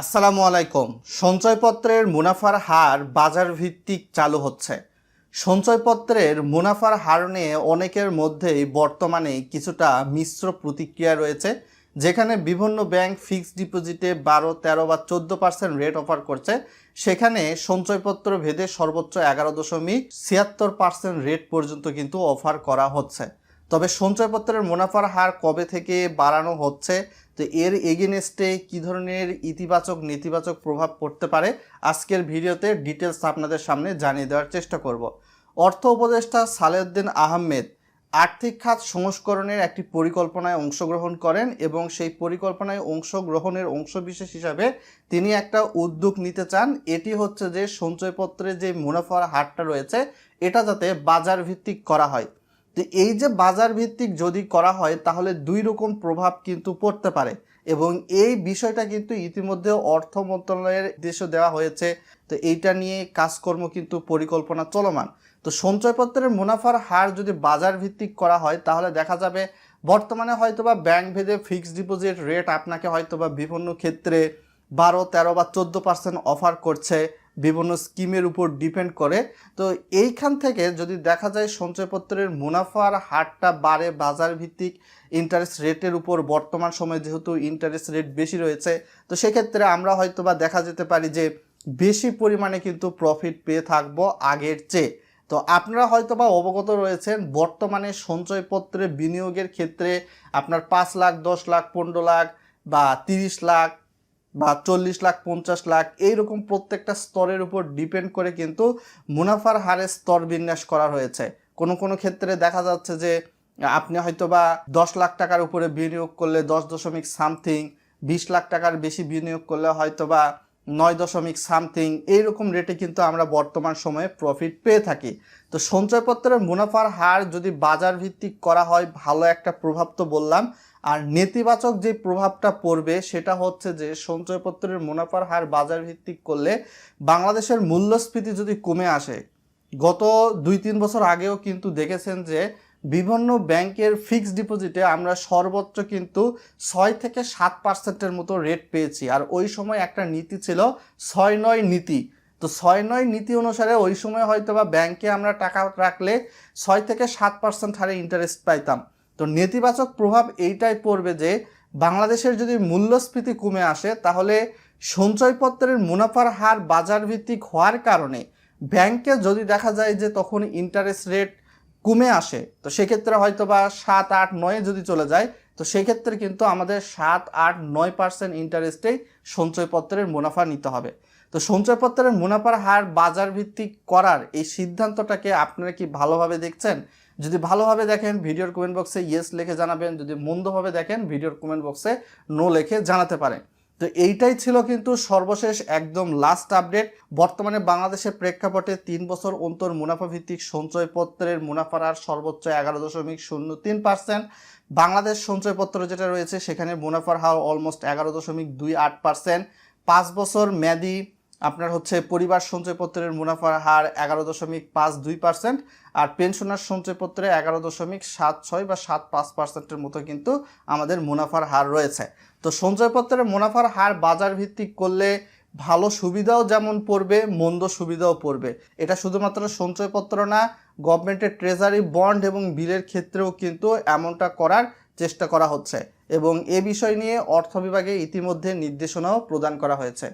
আসসালামু আলাইকুম। সঞ্চয়পত্রের মুনাফার হার বাজার ভিত্তিক চালু হচ্ছে। সঞ্চয়পত্রের মুনাফার হার নিয়ে অনেকের মধ্যেই বর্তমানে কিছুটা মিশ্র প্রতিক্রিয়া রয়েছে, যেখানে বিভিন্ন ব্যাংক ফিক্সড ডিপোজিটে বারো, তেরো বা চোদ্দ পার্সেন্ট রেট অফার করছে। সেখানে সঞ্চয়পত্র ভেদে সর্বোচ্চ এগারো দশমিক ছিয়াত্তর পার্সেন্ট রেট পর্যন্ত কিন্তু অফার করা হচ্ছে। তবে সঞ্চয়পত্রের মুনাফার হার কবে থেকে বাড়ানো হচ্ছে? তো এর এগেনস্টে কী ধরনের ইতিবাচক, নেতিবাচক প্রভাব পড়তে পারে? আজকের ভিডিওতে ডিটেলস আপনাদের সামনে জানিয়ে দেওয়ার চেষ্টা করব। অর্থ উপদেষ্টা সালেউদ্দিন আহমেদ আর্থিক খাত সংস্করণের একটি পরিকল্পনায় অংশগ্রহণ করেন এবং সেই পরিকল্পনায় অংশগ্রহণের অংশবিশেষ হিসাবে তিনি একটা উদ্যোগ নিতে চান। এটি হচ্ছে যে সঞ্চয়পত্রে যে মুনাফার হারটা রয়েছে, এটা যাতে বাজার ভিত্তিক করা হয়। তো এই যে বাজার ভিত্তিক যদি করা হয়, তাহলে দুই রকম প্রভাব কিন্তু পড়তে পারে এবং এই বিষয়টা কিন্তু ইতিমধ্যে অর্থ মন্ত্রণালয়ের দেশে দেওয়া হয়েছে। তো এইটা নিয়ে কাজকর্ম কিন্তু পরিকল্পনা চলমান। তো সঞ্চয়পত্রের মুনাফার হার যদি বাজার ভিত্তিক করা হয়, তাহলে দেখা যাবে বর্তমানে হয়তোবা ব্যাংক ভেদে ফিক্সড ডিপোজিট রেট আপনাকে হয়তোবা বিভিন্ন ক্ষেত্রে বারো, তেরো বা চোদ্দ পার্সেন্ট অফার করছে। বিভিন্ন স্কিমের উপর ডিপেন্ড করে। তো এইখান থেকে যদি দেখা যায় সঞ্চয়পত্রের মুনাফার হারটা বাড়ে বাজার ভিত্তিক ইন্টারেস্ট রেটের উপর, বর্তমান সময়ে যেহেতু ইন্টারেস্ট রেট বেশি রয়েছে, তো সেক্ষেত্রে আমরা হয়তো বা দেখা যেতে পারি যে বেশি পরিমাণে কিন্তু প্রফিট পেয়ে থাকব আগের চেয়ে। তো আপনারা হয়তো বা অবগত রয়েছেন, বর্তমানে সঞ্চয়পত্রে বিনিয়োগের ক্ষেত্রে আপনার পাঁচ লাখ, দশ লাখ, পনেরো লাখ বা তিরিশ লাখ বা চল্লিশ লাখ, পঞ্চাশ লাখ, এইরকম প্রত্যেকটা স্তরের উপর ডিপেন্ড করে কিন্তু মুনাফার হারে স্তর বিন্যাস করা হয়েছে। কোনো কোনো ক্ষেত্রে দেখা যাচ্ছে যে আপনি হয়তো বা দশ লাখ টাকার উপরে বিনিয়োগ করলে দশ দশমিক সামথিং বিশ লাখ টাকার বেশি বিনিয়োগ করলে হয়তো বা নয় দশমিক সামথিং, এইরকম রেটে কিন্তু আমরা বর্তমান সময়ে প্রফিট পেয়ে থাকি। তো সঞ্চয়পত্রের মুনাফার হার যদি বাজার ভিত্তিক করা হয়, ভালো একটা প্রভাব তো বললাম। আর নেতিবাচক যে প্রভাবটা পড়বে, সেটা হচ্ছে যে সঞ্চয়পত্রের মুনাফার হার বাজার ভিত্তিক করলে বাংলাদেশের মূল্যস্ফীতি যদি কমে আসে, গত দুই তিন বছর আগেও কিন্তু দেখেছেন যে বিভিন্ন ব্যাংকের ফিক্সড ডিপোজিটে আমরা সর্বোচ্চ কিন্তু ছয় থেকে সাত পার্সেন্টের মতো রেট পেয়েছি। আর ওই সময় একটা নীতি ছিল ছয় নয় নীতি। তো ছয় নয় নীতি অনুসারে ওই সময় হয়তো বা ব্যাংকে আমরা টাকা রাখলে ছয় থেকে সাত পার্সেন্ট হারে ইন্টারেস্ট পাইতাম। তো নেতিবাচক প্রভাব এইটাই পড়বে যে বাংলাদেশের যদি মূল্যস্ফীতি কমে আসে, তাহলে সঞ্চয়পত্রের মুনাফার হার বাজার ভিত্তিক হওয়ার কারণে ব্যাংকে যদি দেখা যায় যে তখন ইন্টারেস্ট রেট কমে আসে, তো সেক্ষেত্রে হয়তো বা সাত, আট, নয়ে যদি চলে যায়, তো সেক্ষেত্রে কিন্তু আমাদের সাত, আট, নয় পার্সেন্ট ইন্টারেস্টেই সঞ্চয়পত্রের মুনাফা নিতে হবে। তো সঞ্চয়পত্রের মুনাফার হার বাজার ভিত্তিক করার এই সিদ্ধান্তটাকে আপনারা কি ভালোভাবে দেখছেন? যদি ভালোভাবে দেখেন, ভিডিওর কমেন্ট বক্সে ইয়েস লিখে জানাবেন, যদি মন্দভাবে দেখেন, ভিডিওর কমেন্ট বক্সে নো লিখে জানাতে পারেন। তো এইটাই ছিল কিন্তু সর্বশেষ একদম লাস্ট আপডেট বর্তমানে বাংলাদেশের প্রেক্ষাপটে তিন বছর অন্তর মুনাফা ভিত্তিক সঞ্চয়পত্রের মুনাফার হার সর্বোচ্চ এগারো দশমিক শূন্য তিন পার্সেন্ট বাংলাদেশ সঞ্চয়পত্র যেটা রয়েছে, সেখানে মুনাফার হার অলমোস্ট এগারো দশমিক দুই আট পার্সেন্ট পাঁচ বছর মেয়াদি আপনার হচ্ছে পরিবার সঞ্চয়পত্রের মুনাফার হার এগারো দশমিক পাঁচ দুই পার্সেন্ট আর পেনশনার সঞ্চয়পত্রে এগারো দশমিক সাত ছয় বা সাত পাঁচ পার্সেন্টের মতো কিন্তু আমাদের মুনাফার হার রয়েছে। তো সঞ্চয়পত্রের মুনাফার হার বাজার ভিত্তিক করলে ভালো সুবিধাও যেমন পড়বে, মন্দ সুবিধাও পড়বে। এটা শুধুমাত্র সঞ্চয়পত্র না গভর্নমেন্টের ট্রেজারি বন্ড এবং বিলের ক্ষেত্রেও কিন্তু এমনটা করার চেষ্টা করা হচ্ছে। এবং এ বিষয় নিয়ে অর্থ বিভাগে ইতিমধ্যে নির্দেশনাও প্রদান করা হয়েছে।